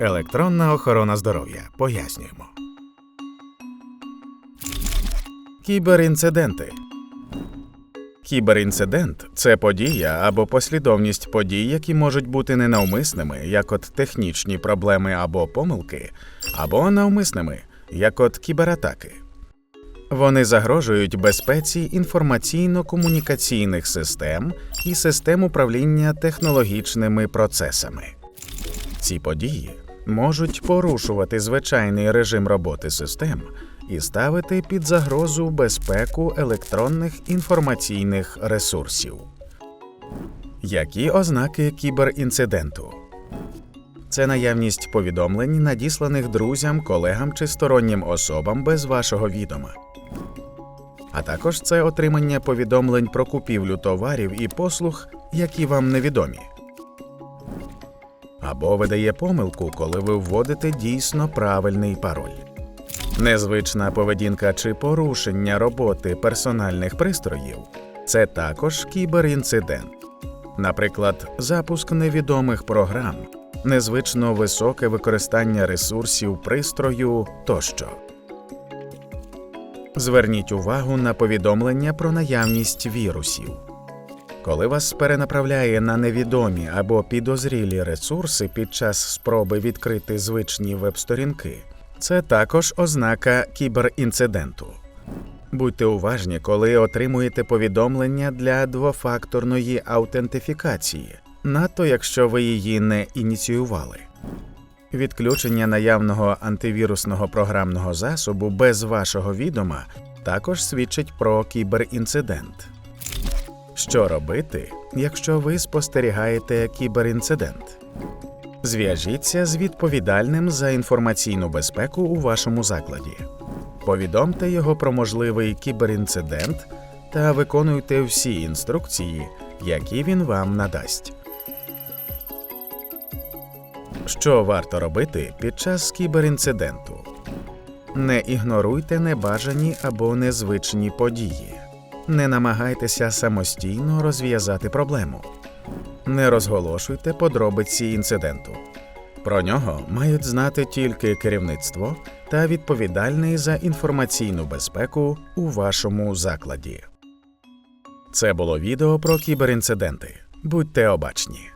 Електронна охорона здоров'я. Пояснюємо. Кіберінциденти. Кіберінцидент це подія або послідовність подій, які можуть бути ненавмисними, як от технічні проблеми або помилки, або навмисними, як от кібератаки. Вони загрожують безпеці інформаційно-комунікаційних систем і систем управління технологічними процесами. Ці події можуть порушувати звичайний режим роботи систем і ставити під загрозу безпеку електронних інформаційних ресурсів. Які ознаки кіберінциденту? Це наявність повідомлень, надісланих друзям, колегам чи стороннім особам без вашого відома. А також це отримання повідомлень про купівлю товарів і послуг, які вам невідомі. Або видає помилку, коли ви вводите дійсно правильний пароль. Незвична поведінка чи порушення роботи персональних пристроїв це також кіберінцидент. Наприклад, запуск невідомих програм, незвично високе використання ресурсів пристрою тощо. Зверніть увагу на повідомлення про наявність вірусів. Коли вас перенаправляє на невідомі або підозрілі ресурси під час спроби відкрити звичні веб-сторінки, це також ознака кіберінциденту. Будьте уважні, коли отримуєте повідомлення для двофакторної аутентифікації, надто якщо ви її не ініціювали. Відключення наявного антивірусного програмного засобу без вашого відома також свідчить про кіберінцидент. Що робити, якщо ви спостерігаєте кіберінцидент? Зв'яжіться з відповідальним за інформаційну безпеку у вашому закладі. Повідомте його про можливий кіберінцидент та виконуйте всі інструкції, які він вам надасть. Що варто робити під час кіберінциденту? Не ігноруйте небажані або незвичні події. Не намагайтеся самостійно розв'язати проблему. Не розголошуйте подробиці інциденту. Про нього мають знати тільки керівництво та відповідальний за інформаційну безпеку у вашому закладі. Це було відео про кіберінциденти. Будьте обачні.